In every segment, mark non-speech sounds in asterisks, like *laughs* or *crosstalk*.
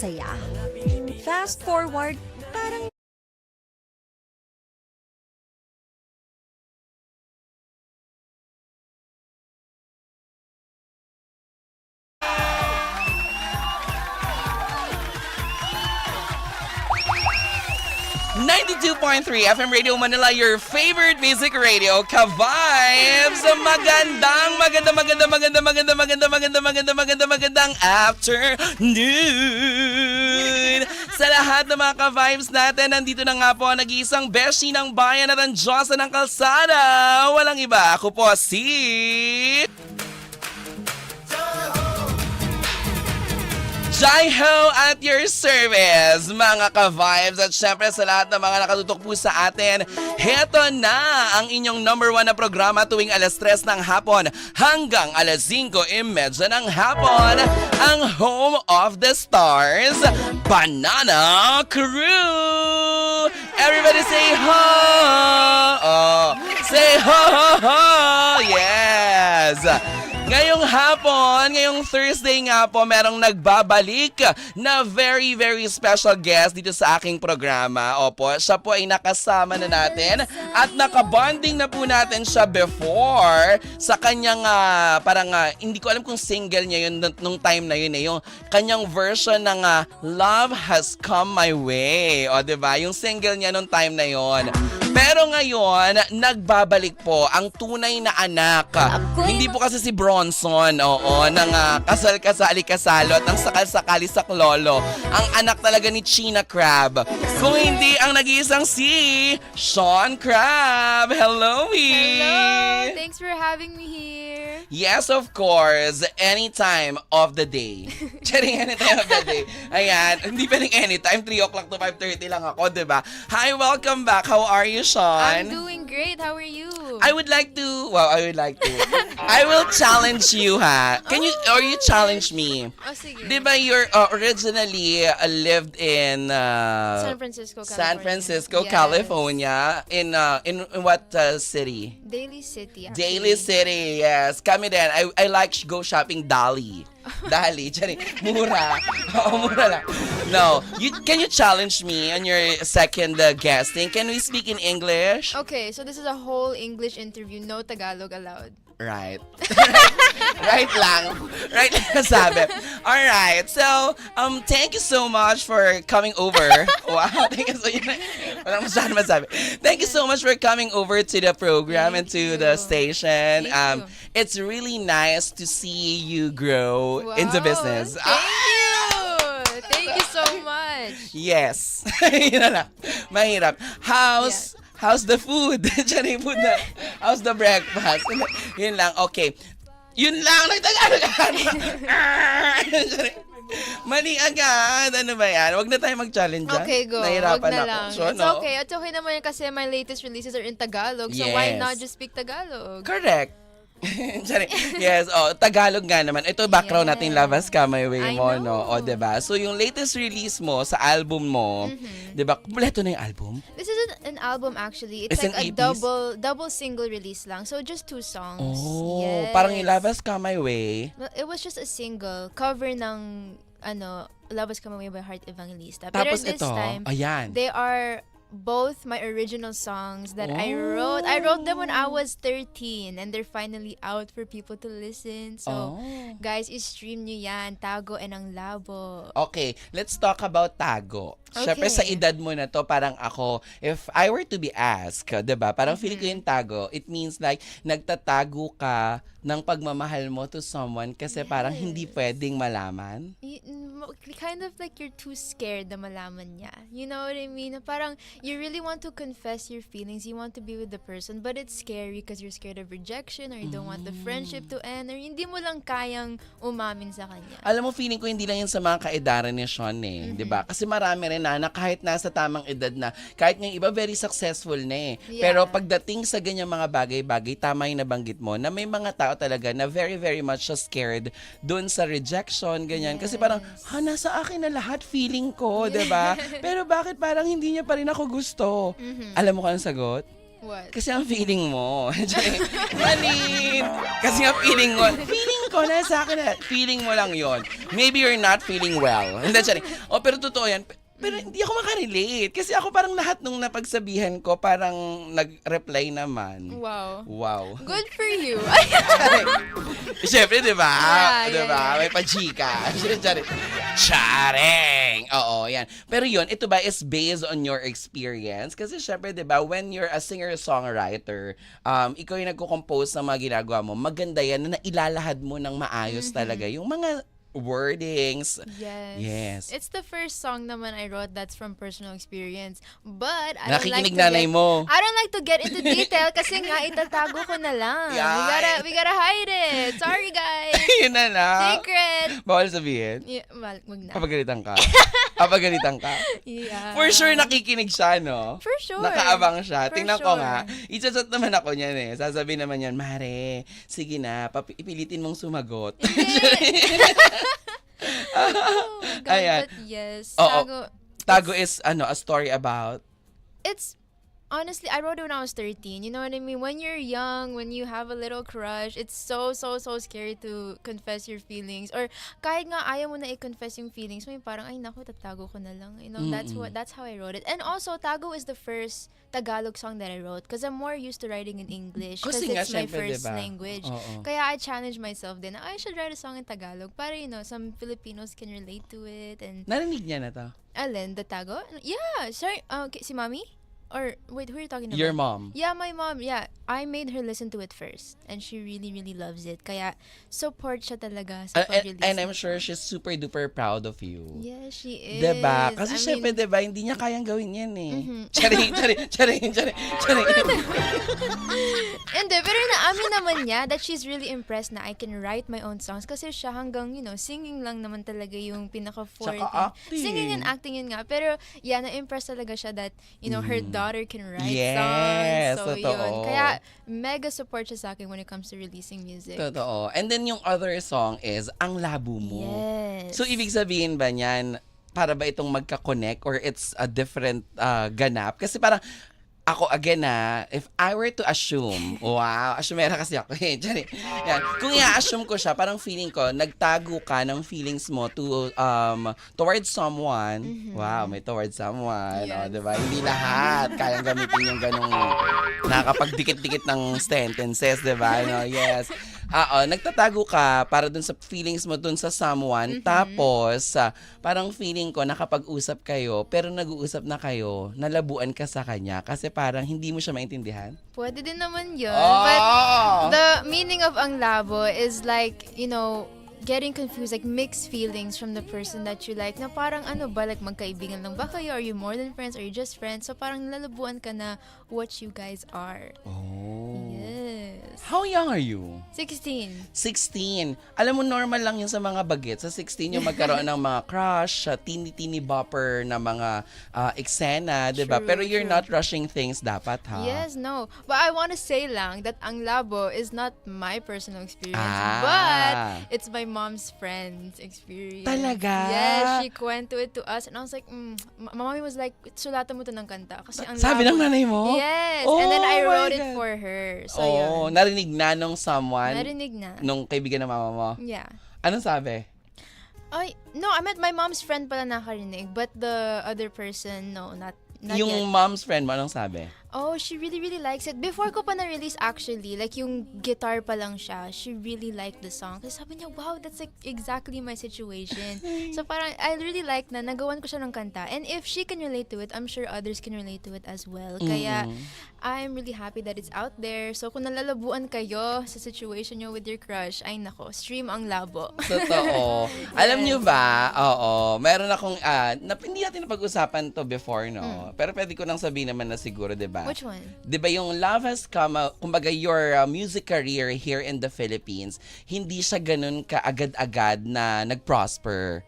saya. Fast forward, parang Ninety-two point three FM Radio Manila, your favorite music radio, Ka-Vibes! Magandang, maganda, maganda, maganda, maganda, maganda, maganda, maganda, maganda, magandang afternoon! Sa lahat ng mga ka-vibes natin, nandito na nga po ang nag-iisang beshi ng bayan at ang Diyosa ng kalsada. Walang iba, ako po si... Jai Ho at your service, mga ka-vibes. At syempre sa lahat ng mga nakatutok po sa atin, heto na ang inyong number one na programa tuwing alas 3 ng hapon hanggang alas 5.30 ng hapon. Ang Home of the Stars, Banana Crew! Everybody say ho! Oh, say ho, ho, ho! Yes! Ngayong hapon, ngayong Thursday nga po, merong nagbabalik na very, very special guest dito sa aking programa. Opo, siya po ay nakasama na natin at nakabonding na po natin siya before sa kanyang, ah, parang, ah, hindi ko alam kung single niya yun nung- time na yun eh, yung kanyang version ng ah, Love Has Come My Way. O, ba Yung single niya nung time na yon. Pero ngayon, nagbabalik po ang tunay na anak. Hindi po kasi si Bronson, oo, ng ah, kasal-kasali kasalo at ang sakal-sakali sa klolo. Ang anak talaga ni China Crab. Kung hindi ang nag-iisang si Sean Crab. Hello, E! Hello! Thanks for having me here. Yes, of course. Anytime of the day. *laughs* Charing anytime of the day. Ayan. *laughs* Hindi pwedeng anytime. 3 o'clock to 5.30 lang ako, di ba? Hi, welcome back. How are you, Sean? I'm doing great. How are you? I would like to, well, I would like to. I will challenge you, ha? Can you, or you challenge me? Oh, sige. Di ba you're uh, originally uh, lived in uh, San Francisco, California. San Francisco, Yes. California. In, uh, in, in what uh, city? Daly City. actually. Daily City, yes. Kami din. I, I like go shopping Dali. Dali, *laughs* Chari. Mura. Oo, mura lang. No. You, can you challenge me on your second uh, guesting? Can we speak in English? Okay, so this is a whole English interview. No Tagalog allowed. Right. *laughs* right lang. Right lang sabi. Alright. So, um, thank you so much for coming over. *laughs* Wow. Thank you so much. Walang masyadong masabi. Thank you so much for coming over to the program and Thank to the station. Thank um, you. It's really nice to see you grow into Wow, business. Thank you! Thank you so much. *laughs* Yes. Yun na lang. Mahirap. How's how's the food? *laughs* Diyan yung food na. How's the breakfast? *laughs* Yun lang. Okay. Yun lang. Nagtagalog *laughs* Mali agad. Ano ba yan? Huwag na tayo mag-challenge dyan. Okay, go. Nahirapan Wag na ako. lang. So, It's no? okay. It's okay naman yan kasi my latest releases are in Tagalog. So why Yes. not just speak Tagalog? Correct. *laughs* Yes, oh, Tagalog nga naman. Ito background Yes. natin Lavas ka may way I mo, know. no? O, 'di ba? So yung latest release mo sa album mo, Mm-hmm. 'di ba? Kumpleto na yung album? This isn't an album actually. It's, It's like an a double double single release lang. So just two songs. Oh, yes. parang yung Lavas ka my way. Well, It was just a single cover ng ano Labas Kamaway by Heart Evangelista. Tapos Pero this ito, time, ayan. they are both my original songs that I Oh. wrote. I wrote them when I was 13 and they're finally out for people to listen. So, Oh. guys, i-stream nyo yan. Tago and ang labo. Okay, let's talk about tago. Siyempre Okay. sa edad mo na to, parang ako, if I were to be asked, 'di ba? Parang feeling ko Mm-hmm. yung tago, it means like nagtatago ka ng pagmamahal mo to someone kasi parang hindi Yes. pwedeng malaman. Y- kind of like you're too scared na malaman niya. You know what I mean? Parang you really want to confess your feelings. You want to be with the person, but it's scary because you're scared of rejection or you don't want the friendship to end or hindi mo lang kayang umamin sa kanya. Alam mo, feeling ko hindi lang yan sa mga kaedaran ni Sean eh. Mm-hmm. di ba? Kasi marami rin na, na kahit nasa tamang edad na, kahit nga yung iba very successful na eh. Yeah. Pero pagdating sa ganyang mga bagay-bagay, tama yung nabanggit mo, na may mga tao talaga na very, very much siya scared dun sa rejection, ganyan. Kasi parang, ha, nasa akin na lahat, feeling ko, di ba? *laughs* Pero bakit parang hindi niya pa rin ako gusto? Mhm. Alam mo kung anong sagot? What? Kasi ang feeling mo. *laughs* Malin! Kasi ang feeling mo. Feeling ko na sa akin na. Feeling mo lang yon. Maybe you're not feeling well. Hindi, sorry. O, pero totoo yan. Pero hindi ako makarelate. Kasi ako parang lahat nung napagsabihan ko, parang nag-reply naman. Wow. Wow. Good for you. *laughs* *laughs* Siyempre, di ba? Yeah, di yeah, ba? yeah. May pachika. Charing. *laughs* Charing! Oo, yan. Pero yun, ito ba is based on your experience? Kasi syempre, di ba, when you're a singer-songwriter, um, ikaw yung nagko-compose ng mga ginagawa mo, maganda yan na nailalahad mo ng maayos talaga yung mga wordings. Yes. Yes. It's the first song naman I wrote that's from personal experience. But I don't like nanay get, mo. I don't like to get into detail kasi nga itatago ko na lang. We Yay. gotta we gotta hide it. Sorry guys. *laughs* yun na lang. Secret. Bawal sabihin. Yeah, well, wag na. Ka. *laughs* Kapagalitan ka. Yeah. For sure, nakikinig siya, no? For sure. Nakaabang siya. For Tingnan ko sure. nga. I-chat naman ako niyan eh. Sasabihin naman yan, Mare, sige na, papi- ipilitin mong sumagot. *laughs* Oh God, Ayan. but yes. Oo. Tago, Tago is, ano, a story about... it's honestly I wrote it when I was 13. You know what I mean? When you're young, when you have a little crush, it's so so so scary to confess your feelings or kahit nga ayaw mo na i-confess yung feelings mo, yung parang ay naku, tatago ko na lang. You know, that's what that's how I wrote it. And also Tago is the first Tagalog song that I wrote because I'm more used to writing in English because it's my syempre, first diba? language. Oo. Kaya I challenged myself din, I should write a song in Tagalog para, you know, some Filipinos can relate to it and Narinig niya na to? Alin, the Tago? Yeah, sorry, uh, okay, si Mommy? Or, wait, who are you talking about? Your mom. Yeah, my mom. Yeah, I made her listen to it first, and she really, really loves it. Kaya support siya talaga sa and, pag-release. and I'm sure she's super duper proud of you. Yeah, she is. Diba? Kasi I syempre, mean, diba, hindi niya kayang gawin yan eh. Mhm. *laughs* Charing, charing, charing, charing, charing. *laughs* Hindi, pero naamin naman niya that she's really impressed na I can write my own songs kasi siya hanggang, you know, singing lang naman talaga yung pinaka-forte. Singing and acting yun nga. Pero, yeah, na-impress talaga siya that, you know, her daughter can write. Yes, songs. So, yun. totoo. Kaya, mega support siya sa akin when it comes to releasing music. Totoo. And then yung other song is Ang Labo Mo. Yes. So, ibig sabihin ba niyan, para ba itong magka-connect or it's a different uh, ganap? Kasi parang, ako again na, if I were to assume, wow, assumera kasi ako eh, Diyan eh. Yan. Kung i-assume ko siya, parang feeling ko, nagtago ka ng feelings mo to, um, towards someone. Wow, may towards someone. O, Yes. diba? Hindi lahat kayang gamitin yung ganong nakakapagdikit-dikit ng sentences, diba? No, yes. Oo, nagtatago ka para dun sa feelings mo dun sa someone. Tapos, ah, parang feeling ko nakapag-usap kayo, pero nag-uusap na kayo, nalabuan ka sa kanya kasi parang hindi mo siya maintindihan. Pwede din naman yun. Oh! But the meaning of ang labo is like, you know, getting confused, like mixed feelings from the person that you like. Na parang ano ba, like magkaibigan lang ba kayo? Are you more than friends? Are you just friends? So parang nalabuan ka na what you guys are. oh. Yes. How young are you? 16. 16. Alam mo, normal lang yun sa mga bagets. Sa 16 yung magkaroon ng mga crush, uh, teeny-teeny bopper na mga uh, eksena, di ba? True, Pero you're true. not rushing things dapat, ha? Yes, no. But I want to say lang that ang labo is not my personal experience, Ah. but it's my mom's friend's experience. Talaga? Yes, she kwento it to us and I was like, mm, ma- mommy was like, sulatan mo to ng kanta kasi ang Sabi ng labo. nanay mo? Yes, and then I Oh my wrote it God. for her. So oh, yun. Narinig na nung someone, Narinig na. nung kaibigan ng mama mo. Yeah. Anong sabi? Ay, no, I meant my mom's friend pala nakarinig, but the other person, no, not, not yung yet. mom's friend mo, anong sabi? Oh, she really, really likes it. Before ko pa na-release actually, like yung guitar pa lang siya, she really liked the song. Kasi sabi niya, wow, that's like exactly my situation. *laughs* so parang, I really like na nagawan ko siya ng kanta. And if she can relate to it, I'm sure others can relate to it as well. Kaya, I'm really happy that it's out there. So kung nalalabuan kayo sa situation nyo with your crush, ay nako, stream ang labo. Totoo. *laughs* Alam nyo ba, oo, meron akong, ah, na, hindi natin napag-usapan to before, no? Pero pwede ko nang sabihin naman na siguro, di ba? Hmm. Which one? Di ba yung Love Has Come, uh, kumbaga your uh, music career here in the Philippines, hindi siya ganun kaagad-agad na nag-prosper.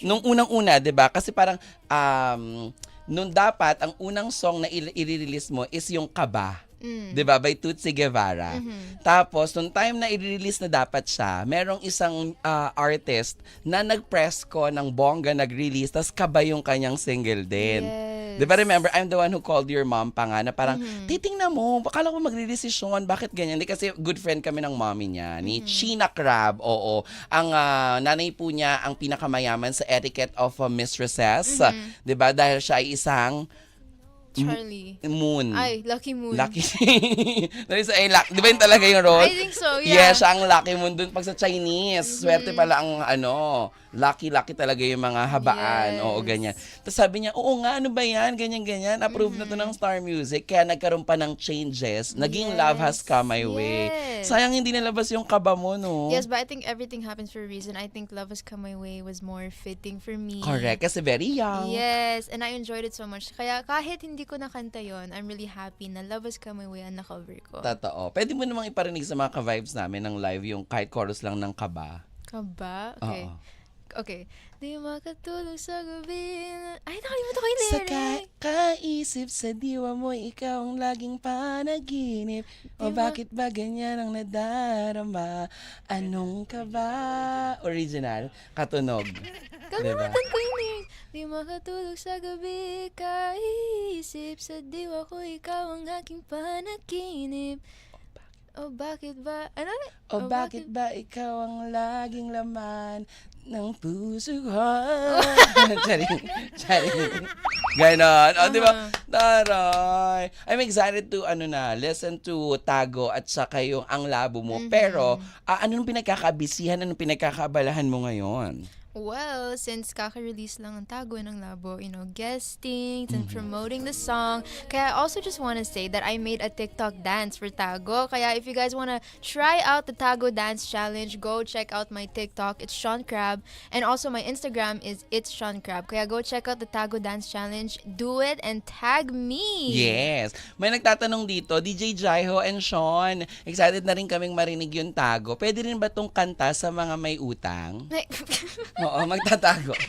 Nung unang-una, 'di ba? Kasi parang um nung dapat ang unang song na i-release mo is yung Kaba. Mm. 'Di ba? By Tutsi Guevara. Mm-hmm. Tapos nung time na i-release na dapat siya, merong isang ah, artist na nag-press ko ng bongga nag-release tas Kaba yung kanyang single din. Yes. Di ba remember, I'm the one who called your mom pa nga na parang, Mm-hmm. titingnan mo, akala ko magre-desisyon, bakit ganyan? Di kasi good friend kami ng mommy niya, ni Mm-hmm. China Crab, oo. Ang ah, nanay po niya ang pinakamayaman sa etiquette of uh, mistresses. Mm-hmm. Di ba? Dahil siya ay isang Charlie. moon. Ay, Lucky Moon. Lucky. Dahil sa, ay, luck- di ba yun talaga yung role? I think so, yeah. Yes, ang lucky moon dun pag sa Chinese. Swerte pala ang ano, lucky-lucky talaga yung mga habaan. Yes. Oo, ganyan. Tapos sabi niya, oo nga, ano ba yan? Ganyan-ganyan. Approve na to ng Star Music. Kaya nagkaroon pa ng changes. Naging Yes. Love Has Come My Way. Yes. Sayang hindi nalabas yung kaba mo, no? Yes, but I think everything happens for a reason. I think Love Has Come My Way was more fitting for me. Correct. Kasi very young. Yes, and I enjoyed it so much. Kaya kahit hindi ko nakanta yon, I'm really happy na Love Has Come My Way ang na-cover ko. Totoo. Pwede mo namang iparinig sa mga ka-vibes namin ng live yung kahit chorus lang ng kaba. Kaba? Okay. Oo. Okay. Di makatulog sa gabi. na- Ay, nakalimutan ko yung Sa lyric. kakaisip sa diwa mo, ikaw ang laging panaginip. O Diba? bakit ba ganyan ang nadarama? Anong ka ba? Original, katunog. Kalimutan ko yung lyric. Di makatulog sa gabi. Kaisip sa diwa ko, ikaw ang aking panaginip. O bakit ba? Ano? O bakit ba ikaw ang laging laman ng puso ko? *laughs* *laughs* charing, charing. Ganon. O, di ba? Taray. I'm excited to, ano na, listen to Tago at saka yung Ang Labo mo. Pero, ah, anong pinagkakabisihan, anong pinagkakabalahan mo ngayon? Well, since kaka-release lang ang Tago ng Labo, you know, guesting and promoting the song. Kaya I also just want to say that I made a TikTok dance for Tago. Kaya if you guys want to try out the Tago Dance Challenge, go check out my TikTok. It's Sean Crab. And also my Instagram is It's Sean Crab. Kaya go check out the Tago Dance Challenge. Do it and tag me. Yes. May nagtatanong dito, DJ Jaiho and Sean, excited na rin kaming marinig yung tago. Pwede rin ba tong kanta sa mga may utang? *laughs* Oo, magtatago. *laughs*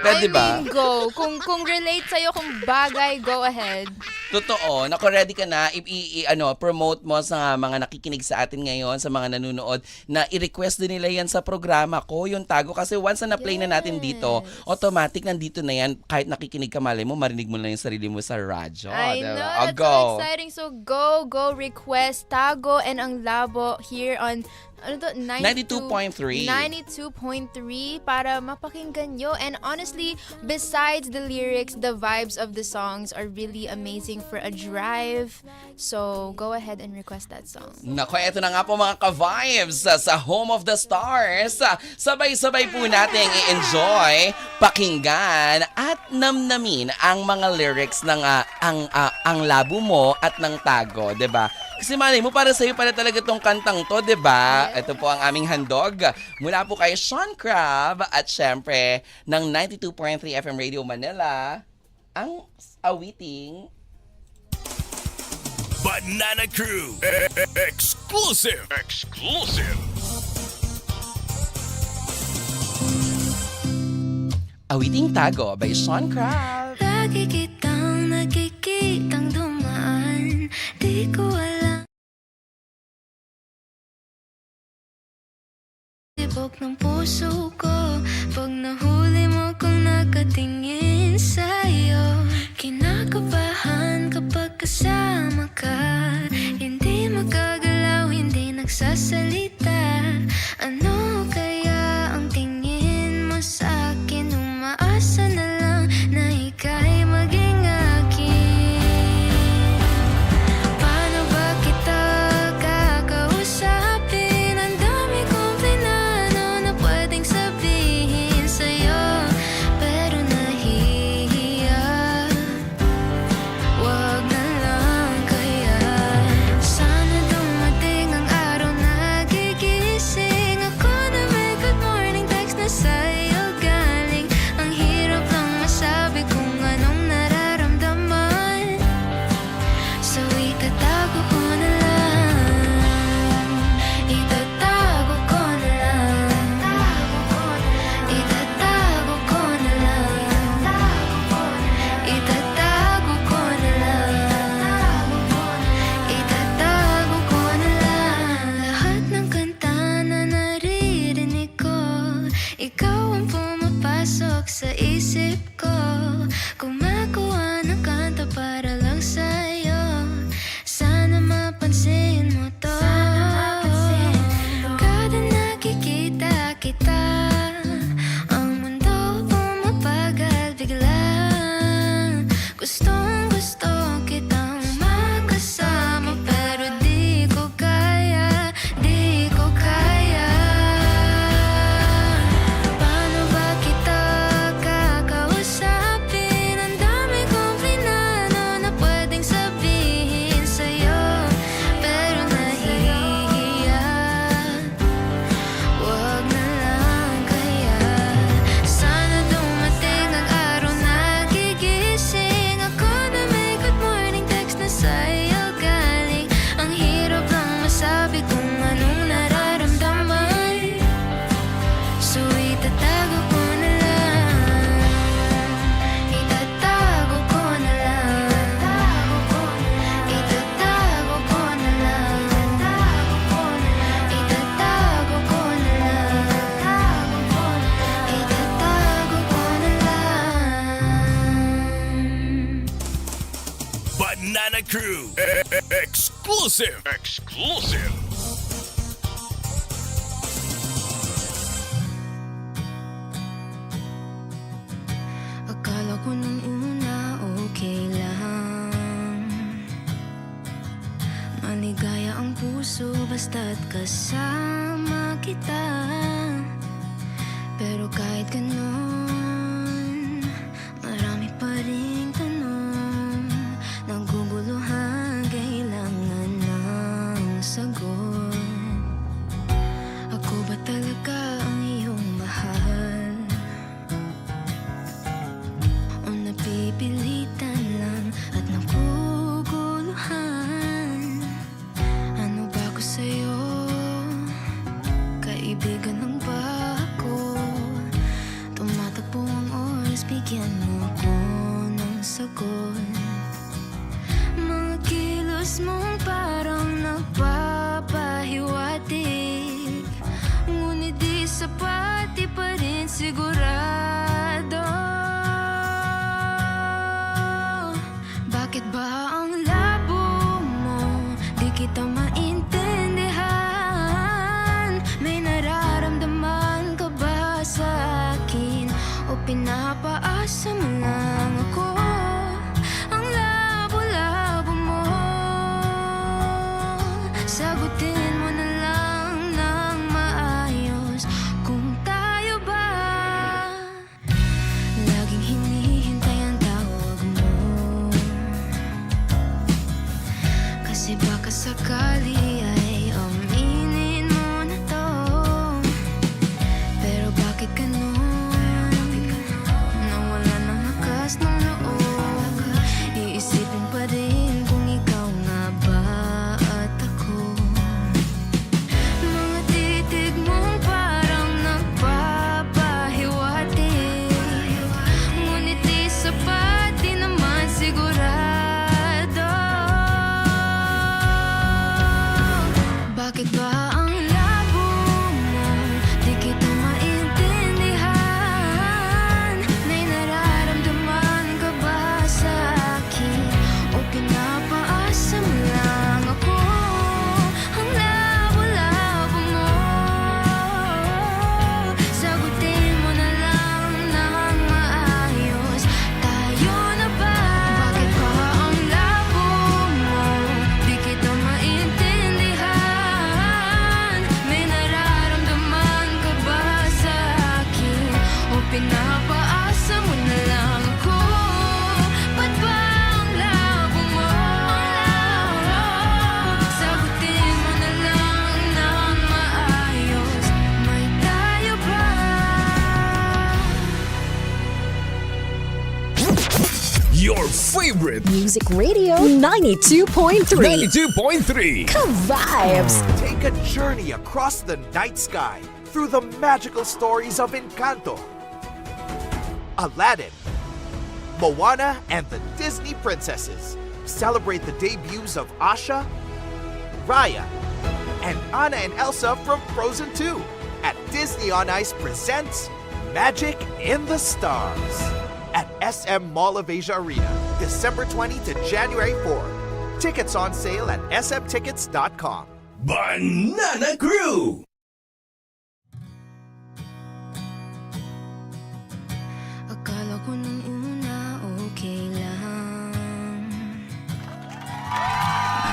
Pwede I ba? mean, go. Kung, kung relate sa'yo, kung bagay, go ahead. Totoo. Naku, ready ka na. I, i- i- ano, promote mo sa mga nakikinig sa atin ngayon, sa mga nanonood, na i-request din nila yan sa programa ko, yung tago. Kasi once na na-play na natin dito, Yes. automatic nandito na yan. Kahit nakikinig ka, malay mo, marinig mo na yung sarili mo sa radyo. I diba? know, Oh, that's go. so exciting. So go, go request Tago and ang Labo here on ano to, 92.3. 92.3 para mapakinggan nyo. And honestly, besides the lyrics, the vibes of the songs are really amazing for a drive. So go ahead and request that song. Nako, eto na nga po mga ka-vibes sa, sa Home of the Stars. Sabay-sabay po nating i-enjoy, pakinggan at namnamin ang mga lyrics ng ah, ang ah, ang labo mo at ng tago, 'di ba? Kasi malay mo para sa iyo pala talaga tong kantang to, 'di ba? Ito po ang aming handog mula po kay Sean Crab at syempre ng 92.3 FM Radio Manila ang awiting Banana Crew. Exclusive. Exclusive. Awiting Tago by Sean Crab. Lagi kitang nakikitang dumaan Di ko Tibok ng puso ko. Pag nahuli mo kong nakatingin sa'yo Kinakabahan kapag kasama ka. Hindi magagalaw, hindi nagsasalita. Ano Exclusive! Exclusive! Akala ko nung una okay lang Maligaya ang puso basta't kasama poquito más. Music Radio 92.3. 92.3. Ka-vibes. Take a journey across the night sky through the magical stories of Encanto, Aladdin, Moana, and the Disney princesses. Celebrate the debuts of Asha, Raya, and Anna and Elsa from Frozen 2 at Disney on Ice presents Magic in the Stars at SM Mall of Asia Arena, December 20 to January 4. Tickets on sale at smtickets.com. Banana Crew.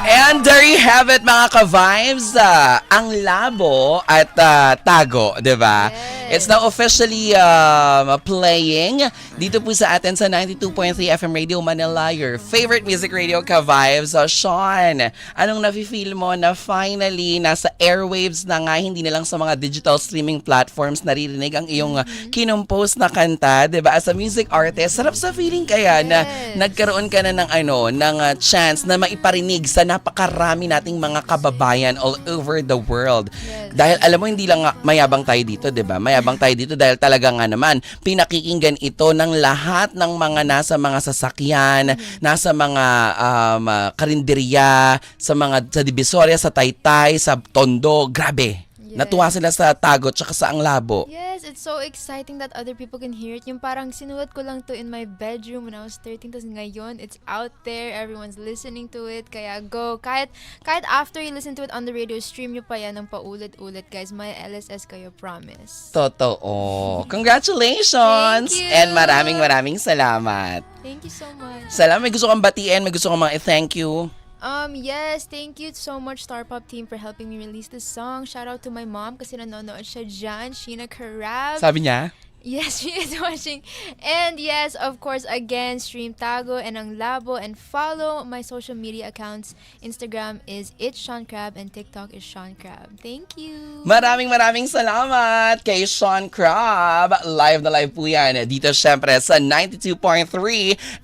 And there you have it mga ka-vibes. Ah, ang labo at ah, tago, di ba? Yes. It's now officially um, playing dito po sa atin sa 92.3 FM Radio Manila, your favorite music radio ka-vibes. So, Sean, anong nafe-feel mo na finally nasa airwaves na nga, hindi na lang sa mga digital streaming platforms naririnig ang iyong ah, kinumpose na kanta, di ba? As a music artist, sarap sa feeling kaya na Yes. nagkaroon ka na ng ano, ng uh, chance na maiparinig sa napakarami nating mga kababayan all over the world. Yes. Dahil alam mo hindi lang mayabang tayo dito, 'di ba? Mayabang tayo dito dahil talaga nga naman pinakikinggan ito ng lahat ng mga nasa mga sasakyan, nasa mga um, uh, karinderya, sa mga sa Divisoria, sa Taytay, sa Tondo. Grabe. Yes. Natuwa sila sa Tagot tsaka sa Ang Labo. Yes, it's so exciting that other people can hear it. Yung parang sinulat ko lang to in my bedroom when I was 13, tapos ngayon, it's out there, everyone's listening to it, kaya go. Kahit, kahit after you listen to it on the radio, stream nyo pa yan ng paulit-ulit, guys. May LSS kayo, promise. Totoo. Congratulations! Thank you. And maraming maraming salamat. Thank you so much. Salamat. May gusto kang batiin, may gusto kang mga thank you. Um, yes, thank you so much Star Pop team for helping me release this song. Shout out to my mom kasi nanonood siya dyan, Sheena Karab. Sabi niya, Yes, *laughs* she is watching. And yes, of course, again, stream Tago and Ang Labo and follow my social media accounts. Instagram is it's Sean Crab and TikTok is Sean Crab. Thank you. maraming maraming salamat kay Sean Crab. Live na live po yan. Dito syempre sa 92.3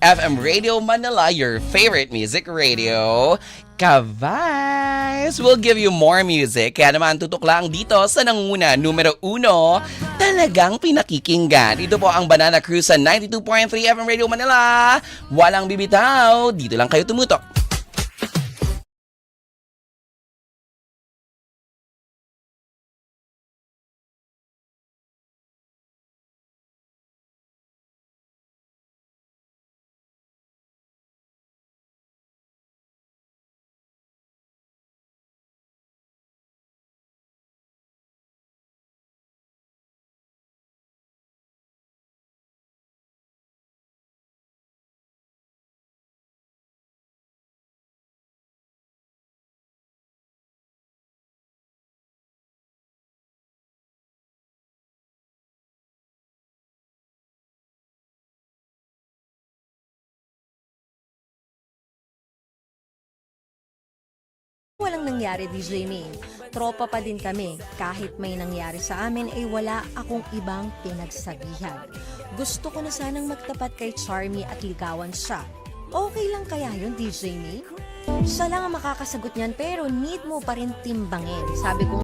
FM Radio Manila, your favorite music radio. Kavais! We'll give you more music. Kaya naman tutok lang dito sa nanguna numero uno, talagang pinakikinggan. Ito po ang Banana Cruise sa 92.3 FM Radio Manila. Walang bibitaw. Dito lang kayo tumutok. Walang nangyari, DJ Main. Tropa pa din kami. Kahit may nangyari sa amin, ay wala akong ibang pinagsabihan. Gusto ko na sanang magtapat kay Charmy at ligawan siya. Okay lang kaya yun, DJ Main? Siya lang ang makakasagot niyan pero need mo pa rin timbangin. Sabi ko